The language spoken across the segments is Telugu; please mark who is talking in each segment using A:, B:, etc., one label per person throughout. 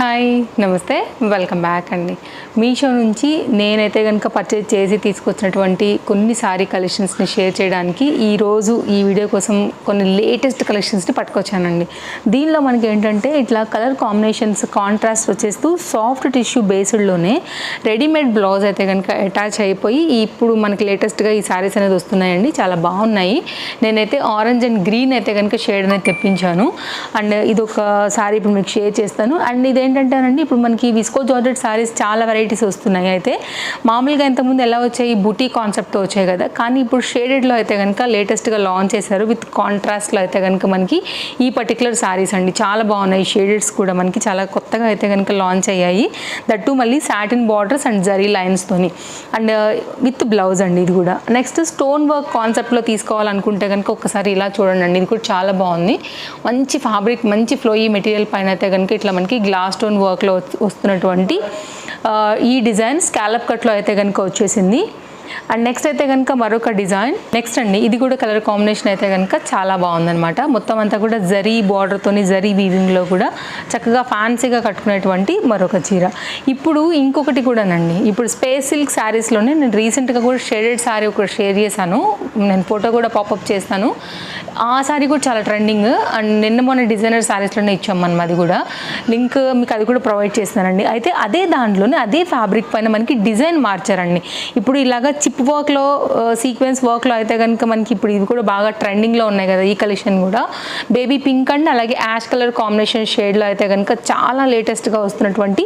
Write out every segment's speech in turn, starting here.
A: హాయ్ నమస్తే వెల్కమ్ బ్యాక్ అండి. మీషో నుంచి నేనైతే కనుక పర్చేజ్ చేసి తీసుకొచ్చినటువంటి కొన్ని సారీ కలెక్షన్స్ని షేర్ చేయడానికి ఈరోజు ఈ వీడియో కోసం కొన్ని లేటెస్ట్ కలెక్షన్స్ని పట్టుకొచ్చానండి. దీనిలో మనకి ఏంటంటే ఇట్లా కలర్ కాంబినేషన్స్ కాంట్రాస్ట్ వచ్చేస్తూ సాఫ్ట్ టిష్యూ బేస్డ్లోనే రెడీమేడ్ బ్లౌజ్ అయితే కనుక అటాచ్ అయిపోయి ఇప్పుడు మనకి లేటెస్ట్గా ఈ సారీస్ అనేది వస్తున్నాయండి. చాలా బాగున్నాయి. నేనైతే ఆరెంజ్ అండ్ గ్రీన్ అయితే కనుక షేడ్ అనేది తెప్పించాను. అండ్ ఇది ఒక సారీ ఇప్పుడు మీకు షేర్ చేస్తాను. అండ్ ఇదే ఏంటంటారండి ఇప్పుడు మనకి విస్కో జార్జెట్ సారీస్ చాలా వెరైటీస్ వస్తున్నాయి అయితే. మామూలుగా ఇంతకుముందు ఎలా వచ్చాయి? బుటీ కాన్సెప్ట్తో వచ్చాయి కదా. కానీ ఇప్పుడు షేడెడ్లో అయితే కనుక లేటెస్ట్గా లాంచ్ చేశారు. విత్ కాంట్రాస్ట్లో అయితే కనుక మనకి ఈ పర్టికులర్ సారీస్ అండి. చాలా బాగున్నాయి. షేడెడ్స్ కూడా మనకి చాలా కొత్తగా అయితే కనుక లాంచ్ అయ్యాయి. దట్టు మళ్ళీ సాటిన్ బార్డర్స్ అండ్ జరీ లైన్స్తోని అండ్ విత్ బ్లౌజ్ అండి ఇది కూడా. నెక్స్ట్ స్టోన్ వర్క్ కాన్సెప్ట్లో తీసుకోవాలనుకుంటే కనుక ఒకసారి ఇలా చూడండి అండి. ఇది కూడా చాలా బాగుంది. మంచి ఫ్యాబ్రిక్ మంచి ఫ్లోయీ మెటీరియల్ పైన అయితే కనుక ఇట్లా మనకి గ్లాస్ స్టోన్ వర్క్లో వస్తున్నటువంటి ఈ డిజైన్ స్కాలప్ కట్లో అయితే కనుక వచ్చేసింది. అండ్ నెక్స్ట్ అయితే కనుక మరొక డిజైన్. నెక్స్ట్ అండి ఇది కూడా కలర్ కాంబినేషన్ అయితే కనుక చాలా బాగుందనమాట మొత్తం అంతా కూడా జరీ బార్డర్తోని జరీ వీవింగ్లో కూడా చక్కగా ఫ్యాన్సీగా కట్టుకునేటువంటి మరొక చీర. ఇప్పుడు ఇంకొకటి కూడానండి ఇప్పుడు స్పేస్ సిల్క్ శారీస్లోనే నేను రీసెంట్గా కూడా షేడెడ్ శారీ ఒకటి షేర్ చేశాను. నేను ఫోటో కూడా పాపప్ చేస్తాను. ఆ శారీ కూడా చాలా ట్రెండింగ్ అండ్ నిన్న మొన్న డిజైనర్ శారీస్లోనే ఇచ్చాం మనం అది కూడా. లింక్ మీకు అది కూడా ప్రొవైడ్ చేస్తానండి అయితే అదే దాంట్లోనే అదే ఫ్యాబ్రిక్ పైన మనకి డిజైన్ మార్చారండి. ఇప్పుడు ఇలాగా చిప్ వర్క్లో సీక్వెన్స్ వర్క్లో అయితే కనుక మనకి ఇప్పుడు ఇవి కూడా బాగా ట్రెండింగ్లో ఉన్నాయి కదా ఈ కలెక్షన్ కూడా. బేబీ పింక్ అండ్ అలాగే యాష్ కలర్ కాంబినేషన్ షేడ్లో అయితే కనుక చాలా లేటెస్ట్గా వస్తున్నటువంటి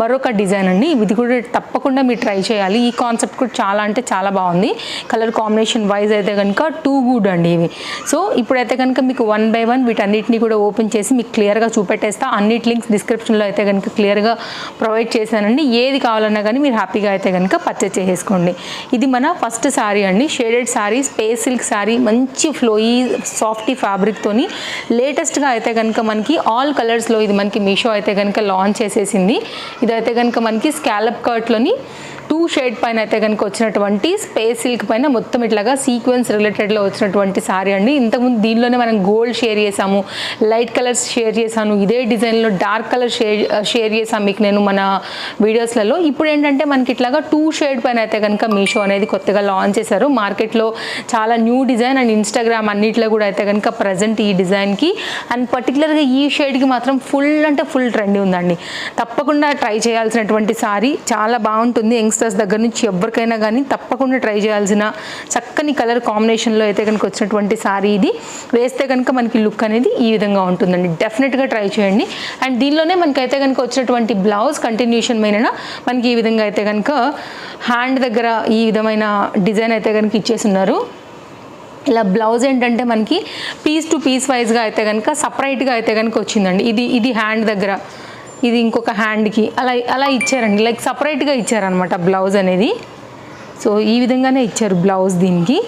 A: మరొక డిజైన్ అండి. ఇది కూడా తప్పకుండా మీరు ట్రై చేయాలి. ఈ కాన్సెప్ట్ కూడా చాలా అంటే చాలా బాగుంది. కలర్ కాంబినేషన్ వైజ్ అయితే కనుక టూ గుడ్ అండి ఇవి. సో ఇప్పుడైతే కనుక మీకు వన్ బై వన్ వీటన్నిటిని కూడా ఓపెన్ చేసి మీకు క్లియర్గా చూపెట్టేస్తా. అన్నిటి లింక్స్ డిస్క్రిప్షన్లో అయితే కనుక క్లియర్గా ప్రొవైడ్ చేశానండి. ఏది కావాలన్నా కానీ మీరు హ్యాపీగా అయితే కనుక పర్చేస్ చేసేసుకోండి. ఇది మన ఫస్ట్ శారీ అండి. Shaded sari space silk sari మంచి ఫ్లోయీ సాఫ్టీ ఫ్యాబ్రిక్తోని లేటెస్ట్గా అయితే కనుక మనకి ఆల్ కలర్స్లో ఇది మనకి మీషో అయితే కనుక లాంచ్ చేసేసింది. ఇదైతే కనుక మనకి స్కాలప్ కర్ట్లోని టూ షేడ్ పైన అయితే కనుక వచ్చినటువంటి స్పేస్ సిల్క్ పైన మొత్తం ఇట్లాగా సీక్వెన్స్ రిలేటెడ్లో వచ్చినటువంటి శారీ అండి. ఇంతకుముందు దీనిలోనే మనం గోల్డ్ షేర్ చేసాము లైట్ కలర్స్ షేర్ చేశాను ఇదే డిజైన్లో డార్క్ కలర్ షేర్ షేర్ చేశాను మీకు నేను మన వీడియోస్లలో. ఇప్పుడు ఏంటంటే మనకి ఇట్లాగా టూ షేడ్ పైన అయితే కనుక మీషో అనేది కొత్తగా లాంచ్ చేశారు. మార్కెట్లో చాలా న్యూ డిజైన్ అండ్ ఇన్స్టాగ్రామ్ అన్నిట్లో కూడా అయితే కనుక ప్రజెంట్ ఈ డిజైన్కి అండ్ పర్టికులర్గా ఈ షేడ్కి మాత్రం ఫుల్ అంటే ఫుల్ ట్రెండ్ ఉందండి. తప్పకుండా ట్రై చేయాల్సినటువంటి సారీ చాలా బాగుంటుంది. యంగ్స్టర్స్ దగ్గర నుంచి ఎవరికైనా కానీ తప్పకుండా ట్రై చేయాల్సిన చక్కని కలర్ కాంబినేషన్లో అయితే కనుక వచ్చినటువంటి సారీ ఇది. వేస్తే కనుక మనకి లుక్ అనేది ఈ విధంగా ఉంటుందండి. డెఫినెట్గా ట్రై చేయండి. అండ్ దీనిలోనే మనకైతే కనుక వచ్చినటువంటి బ్లౌజ్ కంటిన్యూషన్ మీద మనకి ఈ విధంగా అయితే కనుక హ్యాండ్ దగ్గర ఈ విధమైన డిజైన్ అయితే కనుక ఇచ్చేస్తున్నారు ఇలా బ్లౌజ్ ఏంటంటే మనకి పీస్ టు పీస్ వైజ్గా అయితే కనుక సపరేట్గా అయితే కనుక వచ్చిందండి. ఇది ఇది హ్యాండ్ దగ్గర. ఇది ఇంకొక హ్యాండ్కి అలా అలా ఇచ్చారండి. లైక్ సపరేట్గా ఇచ్చారనమాట బ్లౌజ్ అనేది. సో ఈ విధంగానే ఇచ్చారు బ్లౌజ్ దీనికి.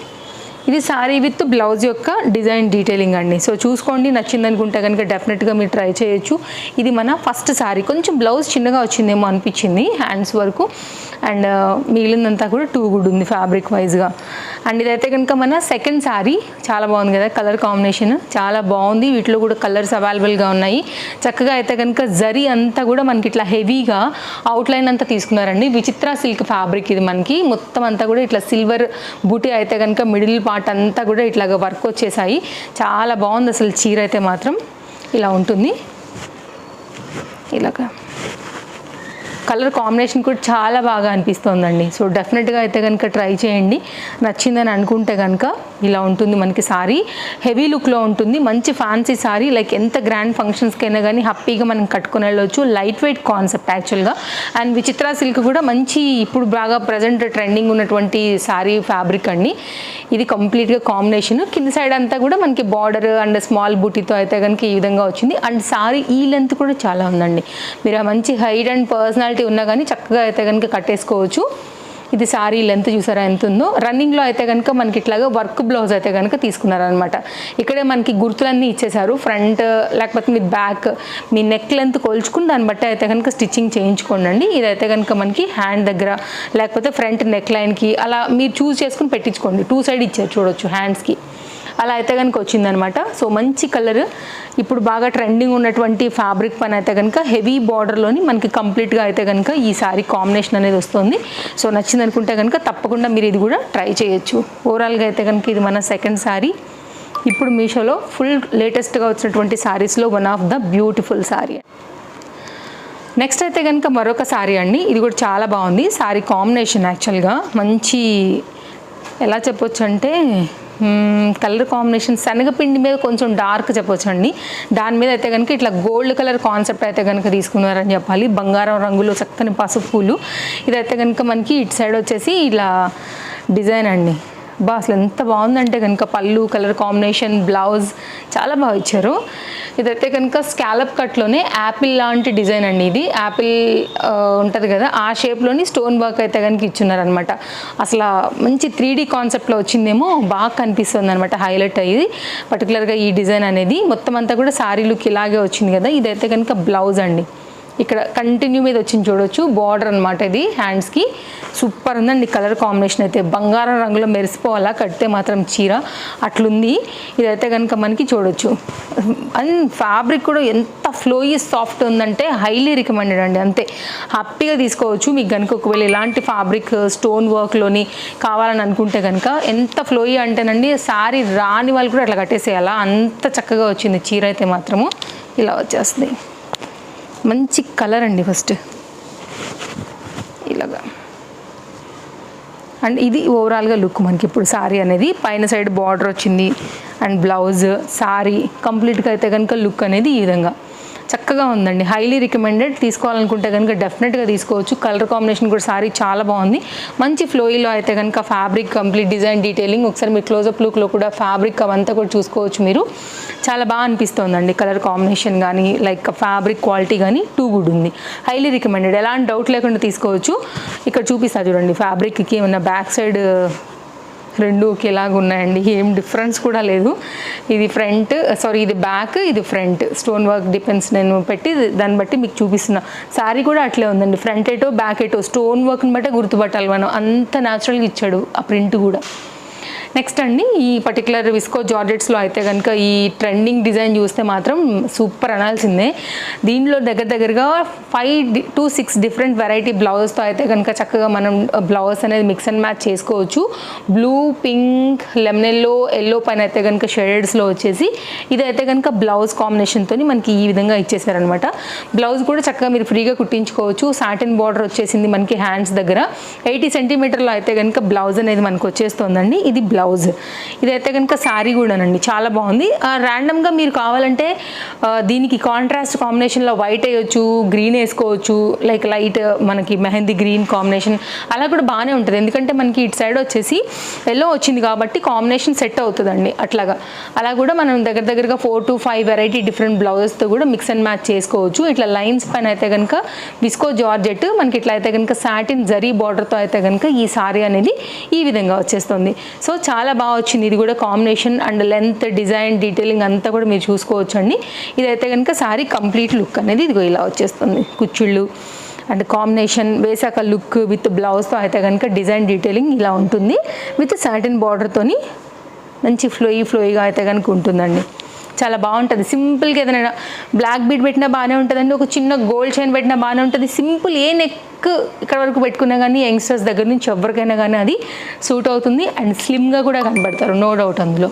A: ఇది సారీ విత్ బ్లౌజ్ యొక్క డిజైన్ డీటెయిలింగ్ అండి. సో చూసుకోండి నచ్చింది అనుకుంటే కనుక డెఫినెట్గా మీరు ట్రై చేయొచ్చు. ఇది మన ఫస్ట్ శారీ కొంచెం బ్లౌజ్ చిన్నగా వచ్చిందేమో అనిపించింది హ్యాండ్స్ వరకు. అండ్ uh, మిగిలిందంతా కూడా టూ గుడ్ ఉంది ఫ్యాబ్రిక్ వైజ్గా అండ్ ఇదైతే కనుక మన సెకండ్ శారీ చాలా బాగుంది కదా కలర్ కాంబినేషన్ చాలా బాగుంది. వీటిలో కూడా కలర్స్ అవైలబుల్గా ఉన్నాయి. చక్కగా అయితే కనుక జరీ అంతా కూడా మనకి ఇట్లా హెవీగా అవుట్లైన్ అంతా తీసుకున్నారండి. విచిత్ర సిల్క్ ఫ్యాబ్రిక్ ఇది మనకి. మొత్తం అంతా కూడా ఇట్లా సిల్వర్ బూటీ అయితే కనుక మిడిల్ పార్ట్ అంతా కూడా ఇట్లాగ వర్క్ వచ్చేసాయి. చాలా బాగుంది అసలు చీర అయితే మాత్రం. ఇలా ఉంటుంది. ఇలాగా. కలర్ కాంబినేషన్ కూడా చాలా బాగా అనిపిస్తోందండి. సో డెఫినెట్గా అయితే కనుక ట్రై చేయండి. నచ్చిందని అనుకుంటే కనుక ఇలా ఉంటుంది మనకి సారీ. హెవీ లుక్లో ఉంటుంది. మంచి ఫ్యాన్సీ సారీ. లైక్ ఎంత గ్రాండ్ ఫంక్షన్స్కైనా కానీ హ్యాపీగా మనం కట్టుకొని వెళ్ళొచ్చు. లైట్ వెయిట్ కాన్సెప్ట్ యాక్చువల్గా. అండ్ విచిత్ర సిల్క్ కూడా మంచి ఇప్పుడు బాగా ప్రజెంట్ ట్రెండింగ్ ఉన్నటువంటి సారీ ఫ్యాబ్రిక్ అండి. ఇది కంప్లీట్గా కాంబినేషన్. కింద సైడ్ అంతా కూడా మనకి బార్డర్ అండ్ స్మాల్ బూటీతో అయితే కనుక ఈ విధంగా వచ్చింది. అండ్ సారీ ఈ లెంత్ కూడా చాలా ఉందండి. మీరు మంచి హైట్ అండ్ పర్సనాలిటీ ఉన్నా కానీ చక్కగా అయితే కనుక కట్టేసుకోవచ్చు. ఇది సారీ లెంత్ చూసారా ఎంత ఉందో రన్నింగ్లో అయితే కనుక మనకి ఇట్లాగా వర్క్ బ్లౌజ్ అయితే కనుక తీసుకున్నారనమాట ఇక్కడే మనకి గుర్తులన్నీ ఇచ్చేశారు. ఫ్రంట్ లేకపోతే మీ బ్యాక్ మీ నెక్ లెంత్ కొలుచుకుని దాన్ని బట్టి అయితే కనుక స్టిచ్చింగ్ చేయించుకోండి ఇదైతే కనుక మనకి హ్యాండ్ దగ్గర లేకపోతే ఫ్రంట్ నెక్ లైన్కి అలా మీరు చూస్ చేసుకుని పెట్టించుకోండి. టూ సైడ్ ఇచ్చారు చూడొచ్చు హ్యాండ్స్కి. అలా అయితే కనుక వచ్చిందనమాట. సో మంచి కలర్. ఇప్పుడు బాగా ట్రెండింగ్ ఉన్నటువంటి ఫ్యాబ్రిక్ పని అయితే కనుక హెవీ బార్డర్లోని మనకి కంప్లీట్గా అయితే కనుక ఈ సారీ కాంబినేషన్ అనేది వస్తుంది. సో నచ్చింది అనుకుంటే కనుక తప్పకుండా మీరు ఇది కూడా ట్రై చేయొచ్చు. ఓవరాల్గా అయితే కనుక ఇది మన సెకండ్ సారీ. ఇప్పుడు మీషోలో ఫుల్ లేటెస్ట్గా వచ్చినటువంటి శారీస్లో one of the beautiful sari next అయితే కనుక మరొక శారీ అండి. ఇది కూడా చాలా బాగుంది. శారీ కాంబినేషన్ యాక్చువల్గా మంచి ఎలా చెప్పొచ్చు అంటే కలర్ కాంబినేషన్ శనగపిండి మీద కొంచెం డార్క్ చెప్పొచ్చండి. దాని మీద అయితే కనుక ఇట్లా గోల్డ్ కలర్ కాన్సెప్ట్ అయితే కనుక తీసుకున్నారని చెప్పాలి. బంగారం రంగులో చక్కని పసుపులు ఇదైతే కనుక మనకి ఇటు సైడ్ వచ్చేసి ఇలా డిజైన్ అండి. బా అసలు ఎంత బాగుందంటే కనుక పళ్ళు కలర్ కాంబినేషన్ బ్లౌజ్ చాలా బాగా ఇచ్చారు. ఇదైతే కనుక స్కాలప్ కట్లోనే యాపిల్ లాంటి డిజైన్ అండి ఇది. యాపిల్ ఉంటుంది కదా ఆ షేప్లోని స్టోన్ వర్క్ అయితే కనుక ఇచ్చున్నారనమాట అసలు మంచి త్రీ డీ కాన్సెప్ట్లో వచ్చిందేమో బాగా కనిపిస్తుంది అనమాట హైలైట్ అయ్యి పర్టికులర్గా ఈ డిజైన్ అనేది మొత్తం అంతా కూడా సారీ లుక్ ఇలాగే వచ్చింది కదా ఇదైతే కనుక బ్లౌజ్ అండి. ఇక్కడ కంటిన్యూ మీద వచ్చింది చూడొచ్చు బార్డర్ అనమాట ఇది హ్యాండ్స్కి సూపర్ ఉందండి కలర్ కాంబినేషన్ అయితే. బంగారం రంగులో మెరిసిపోవాలా కడితే మాత్రం చీర. అట్లుంది. ఇదైతే కనుక మనకి చూడొచ్చు. అండ్ ఫ్యాబ్రిక్ కూడా ఎంత ఫ్లోయి సాఫ్ట్ ఉందంటే హైలీ రికమెండెడ్ అండి అంతే. హ్యాపీగా తీసుకోవచ్చు. మీకు కనుక ఒకవేళ ఇలాంటి ఫ్యాబ్రిక్ స్టోన్ వర్క్లోని కావాలని అనుకుంటే కనుక ఎంత ఫ్లోయి అంటేనండి సారీ రాని వాళ్ళు కూడా అట్లా కట్టేసేయాలా. అంత చక్కగా వచ్చింది చీర అయితే మాత్రము. ఇలా వచ్చేస్తుంది. మంచి కలర్ అండి ఫస్ట్. ఇలాగా. అండ్ ఇది ఓవరాల్గా లుక్ మనకి ఇప్పుడు సారీ అనేది. పైన సైడ్ బార్డర్ వచ్చింది అండ్ బ్లౌజ్ సారీ కంప్లీట్గా అయితే కనుక లుక్ అనేది ఈ విధంగా. చక్కగా ఉందండి. హైలీ రికమెండెడ్ తీసుకోవాలనుకుంటే కనుక డెఫినెట్గా తీసుకోవచ్చు. కలర్ కాంబినేషన్ కూడా సారీ చాలా బాగుంది. మంచి ఫ్లోయిలో అయితే కనుక ఫ్యాబ్రిక్ కంప్లీట్ డిజైన్ డీటెయిలింగ్ ఒకసారి మీరు క్లోజప్ లుక్లో కూడా ఫ్యాబ్రిక్ అవంతా కూడా చూసుకోవచ్చు మీరు. చాలా బాగా అనిపిస్తుందండి కలర్ కాంబినేషన్ కానీ లైక్ ఫ్యాబ్రిక్ క్వాలిటీ కానీ టూ గుడ్ ఉంది. హైలీ రికమెండెడ్ ఎలాంటి డౌట్ లేకుండా తీసుకోవచ్చు. ఇక్కడ చూపిస్తా చూడండి ఫ్యాబ్రిక్కి ఏమన్నా బ్యాక్ సైడ్ రెండు ఒకేలాగా ఉన్నాయండి. ఏం డిఫరెన్స్ కూడా లేదు. ఇది ఫ్రంట్ సారీ ఇది బ్యాక్ ఇది ఫ్రంట్. స్టోన్ వర్క్ డిపెండ్స్ నేను పెట్టి దాన్ని బట్టి మీకు చూపిస్తున్నా. సారీ కూడా అట్లే ఉందండి. ఫ్రంట్ ఎటో బ్యాక్ ఎటో స్టోన్ వర్క్ని బట్టే గుర్తుపట్టాలి మనం. అంత న్యాచురల్గా ఇచ్చాడు ఆ ప్రింట్ కూడా. నెక్స్ట్ అండి ఈ పర్టికులర్ విస్కో జార్జెట్స్లో అయితే కనుక ఈ ట్రెండింగ్ డిజైన్ చూస్తే మాత్రం సూపర్ అనాల్సిందే. దీనిలో దగ్గర దగ్గరగా five to six different variety బ్లౌజ్తో అయితే కనుక చక్కగా మనం బ్లౌజ్ అనేది మిక్స్ అండ్ మ్యాచ్ చేసుకోవచ్చు. Blue pink lemon yellow yellow పైన అయితే కనుక షేడెడ్స్లో వచ్చేసి ఇదైతే కనుక బ్లౌజ్ కాంబినేషన్తో మనకి ఈ విధంగా ఇచ్చేసారనమాట బ్లౌజ్ కూడా చక్కగా మీరు ఫ్రీగా కుట్టించుకోవచ్చు. సాటిన్ బార్డర్ వచ్చేసింది మనకి హ్యాండ్స్ దగ్గర. ఎయిటీ సెంటీమీటర్లో అయితే కనుక బ్లౌజ్ అనేది మనకు వచ్చేస్తుందండి. ఇది బ్లౌజ్ బ్లౌజ్. ఇదైతే కనుక శారీ కూడానండి చాలా బాగుంది. ర్యాండమ్గా మీరు కావాలంటే దీనికి కాంట్రాస్ట్ కాంబినేషన్లో వైట్ వేయొచ్చు గ్రీన్ వేసుకోవచ్చు లైక్ లైట్ మనకి మెహందీ గ్రీన్ కాంబినేషన్ అలా కూడా బాగానే ఉంటుంది. ఎందుకంటే మనకి ఇటు సైడ్ వచ్చేసి ఎల్లో వచ్చింది కాబట్టి కాంబినేషన్ సెట్ అవుతుందండి అట్లాగా. అలా కూడా మనం దగ్గర దగ్గరగా four to five variety different బ్లౌజెస్తో కూడా మిక్స్ అండ్ మ్యాచ్ చేసుకోవచ్చు. ఇట్లా లైన్స్ పైన అయితే కనుక విస్కో జార్జెట్ మనకి ఇట్లా అయితే కనుక సాటిన్ జరీ బార్డర్తో అయితే కనుక ఈ సారీ అనేది ఈ విధంగా వచ్చేస్తుంది. సో చాలా బాగా వచ్చింది. ఇది కూడా combination and length design detailing అంతా కూడా మీరు చూసుకోవచ్చు అండి ఇదైతే కనుక సారీ కంప్లీట్ లుక్ అనేది ఇదిగో ఇలా వచ్చేస్తుంది. కుచ్చుళ్ళు అండ్ కాంబినేషన్ వేసాక లుక్ విత్ బ్లౌజ్తో అయితే కనుక డిజైన్ డీటెయిలింగ్ ఇలా ఉంటుంది. విత్ సాటిన్ బార్డర్తోని మంచి ఫ్లోయి ఫ్లోయిగా అయితే కనుక ఉంటుందండి. చాలా బాగుంటుంది. సింపుల్గా ఏదైనా బ్లాక్ బీట్ పెట్టినా బాగానే ఉంటుందండి. ఒక చిన్న గోల్డ్ చైన్ పెట్టినా బాగానే ఉంటుంది. సింపుల్ ఏ నెక్ ఇక్కడ వరకు పెట్టుకున్నా కానీ యంగ్స్టర్స్ దగ్గర నుంచి ఎవరికైనా కానీ అది సూట్ అవుతుంది. అండ్ స్లిమ్గా కూడా కనబడతారు. నో డౌట్ అందులో.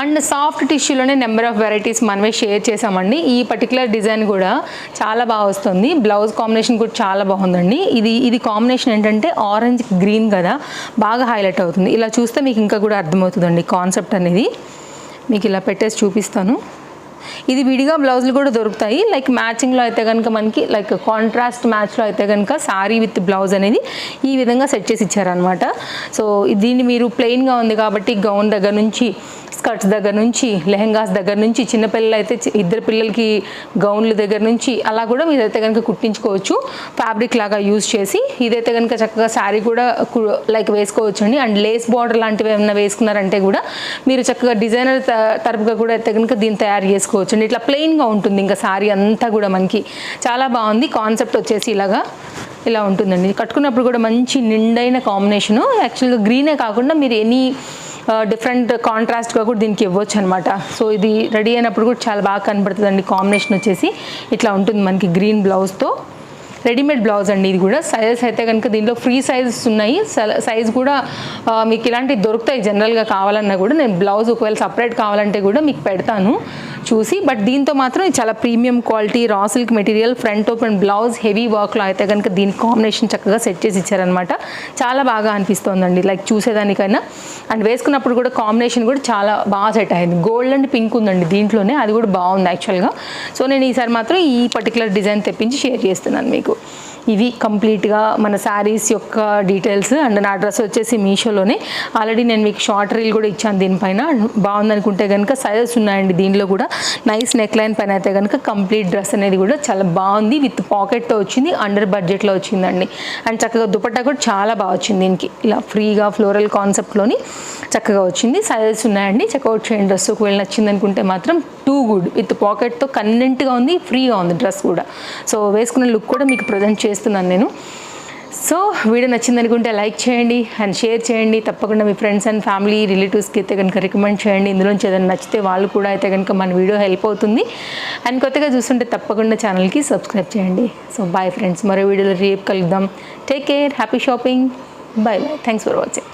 A: అండ్ సాఫ్ట్ టిష్యూలోనే నెంబర్ ఆఫ్ వెరైటీస్ మనమే షేర్ చేసామండి ఈ పర్టికులర్ డిజైన్ కూడా చాలా బాగా వస్తుంది. బ్లౌజ్ కాంబినేషన్ కూడా చాలా బాగుందండి. ఇది ఇది కాంబినేషన్ ఏంటంటే ఆరెంజ్ గ్రీన్ కదా. బాగా హైలైట్ అవుతుంది. ఇలా చూస్తే మీకు ఇంకా కూడా అర్థమవుతుందండి కాన్సెప్ట్ అనేది. మీకు ఇలా పెట్టేసి చూపిస్తాను. ఇది విడిగా బ్లౌజులు కూడా దొరుకుతాయి. లైక్ మ్యాచింగ్లో అయితే కనుక మనకి లైక్ కాంట్రాస్ట్ మ్యాచ్లో అయితే కనుక శారీ విత్ బ్లౌజ్ అనేది ఈ విధంగా సెట్ చేసి ఇచ్చారనమాట సో దీన్ని మీరు ప్లెయిన్గా ఉంది కాబట్టి గౌన్ దగ్గర నుంచి స్కర్ట్స్ దగ్గర నుంచి లెహెంగాస్ దగ్గర నుంచి చిన్నపిల్లలు అయితే ఇద్దరు పిల్లలకి గౌన్ల దగ్గర నుంచి అలా కూడా మీరైతే కనుక కుట్టించుకోవచ్చు. ఫ్యాబ్రిక్ లాగా యూజ్ చేసి ఇదైతే కనుక చక్కగా శారీ కూడా లైక్ వేసుకోవచ్చు అండి అండ్ లేస్ బార్డర్ లాంటివి ఏమైనా వేసుకున్నారంటే కూడా మీరు చక్కగా డిజైనర్ త- తరపుగా కూడా అయితే కనుక దీన్ని తయారు చేసుకోవచ్చు అండి ఇట్లా ప్లెయిన్గా ఉంటుంది ఇంకా శారీ అంతా కూడా మనకి. చాలా బాగుంది. కాన్సెప్ట్ వచ్చేసి ఇలాగా ఇలా ఉంటుందండి. కట్టుకున్నప్పుడు కూడా మంచి నిండైన కాంబినేషను యాక్చువల్గా గ్రీనే కాకుండా మీరు ఎనీ డిఫరెంట్ కాంట్రాస్ట్గా కూడా దీనికి ఇవ్వచ్చు అనమాట సో ఇది రెడీ అయినప్పుడు కూడా చాలా బాగా కనబడుతుందండి. కాంబినేషన్ వచ్చేసి ఇట్లా ఉంటుంది మనకి గ్రీన్ బ్లౌజ్తో రెడీమేడ్ బ్లౌజ్ అండి ఇది కూడా. సైజెస్ అయితే కనుక దీంట్లో ఫ్రీ సైజెస్ ఉన్నాయి. సైజ్ కూడా మీకు ఇలాంటివి దొరుకుతాయి జనరల్గా కావాలన్నా కూడా. నేను బ్లౌజ్ ఒకవేళ సపరేట్ కావాలంటే కూడా మీకు పెడతాను చూసి. బట్ దీంతో మాత్రం చాలా premium quality raw silk material front open blouse heavy వర్క్లో అయితే కనుక దీని కాంబినేషన్ చక్కగా సెట్ చేసి ఇచ్చారనమాట చాలా బాగా అనిపిస్తోందండి. లైక్ చూసేదానికైనా. అండ్ వేసుకున్నప్పుడు కూడా కాంబినేషన్ కూడా చాలా బాగా సెట్ అయింది. గోల్డ్ అండ్ పింక్ ఉందండి దీంట్లోనే. అది కూడా బాగుంది యాక్చువల్గా సో నేను ఈసారి మాత్రం ఈ పర్టికులర్ డిజైన్ తెప్పించి షేర్ చేస్తున్నాను మీకు. tempo. ఇవి కంప్లీట్గా మన శారీస్ యొక్క డీటెయిల్స్ అండ్ నా డ్రెస్ వచ్చేసి మీషోలోనే. ఆల్రెడీ నేను మీకు షార్ట్ రీల్ కూడా ఇచ్చాను దీనిపైన. బాగుందనుకుంటే కనుక సైజెస్ ఉన్నాయండి దీనిలో కూడా. నైస్ నెక్ లైన్ పైన అయితే కనుక కంప్లీట్ డ్రెస్ అనేది కూడా చాలా బాగుంది. విత్ పాకెట్తో వచ్చింది అండర్ బడ్జెట్లో వచ్చిందండి. అండ్ చక్కగా దుపట్టా కూడా చాలా బాగా వచ్చింది దీనికి. ఇలా ఫ్రీగా ఫ్లోరల్ కాన్సెప్ట్లోని చక్కగా వచ్చింది. సైజెస్ ఉన్నాయండి. చెక్అవుట్ చేయండి డ్రెస్ ఒకవేళ నచ్చింది అనుకుంటే మాత్రం టూ గుడ్. విత్ పాకెట్తో కన్నెంట్గా ఉంది ఫ్రీగా ఉంది డ్రెస్ కూడా. సో వేసుకున్న లుక్ కూడా మీకు ప్రజెంట్ చేస్తున్నాను నేను. సో వీడియో నచ్చింది అనుకుంటే లైక్ చేయండి అండ్ షేర్ చేయండి. తప్పకుండా మీ ఫ్రెండ్స్ అండ్ ఫ్యామిలీ రిలేటివ్స్కి అయితే కనుక రికమెండ్ చేయండి. ఇందులోంచి ఏదైనా నచ్చితే వాళ్ళు కూడా అయితే కనుక మన వీడియో హెల్ప్ అవుతుంది. అండ్ కొత్తగా చూస్తుంటే తప్పకుండా ఛానల్కి సబ్స్క్రైబ్ చేయండి. సో బాయ్ ఫ్రెండ్స్ మరో వీడియోలో రేపు కలుద్దాం. Take care happy shopping. Bye bye. Thanks for watching.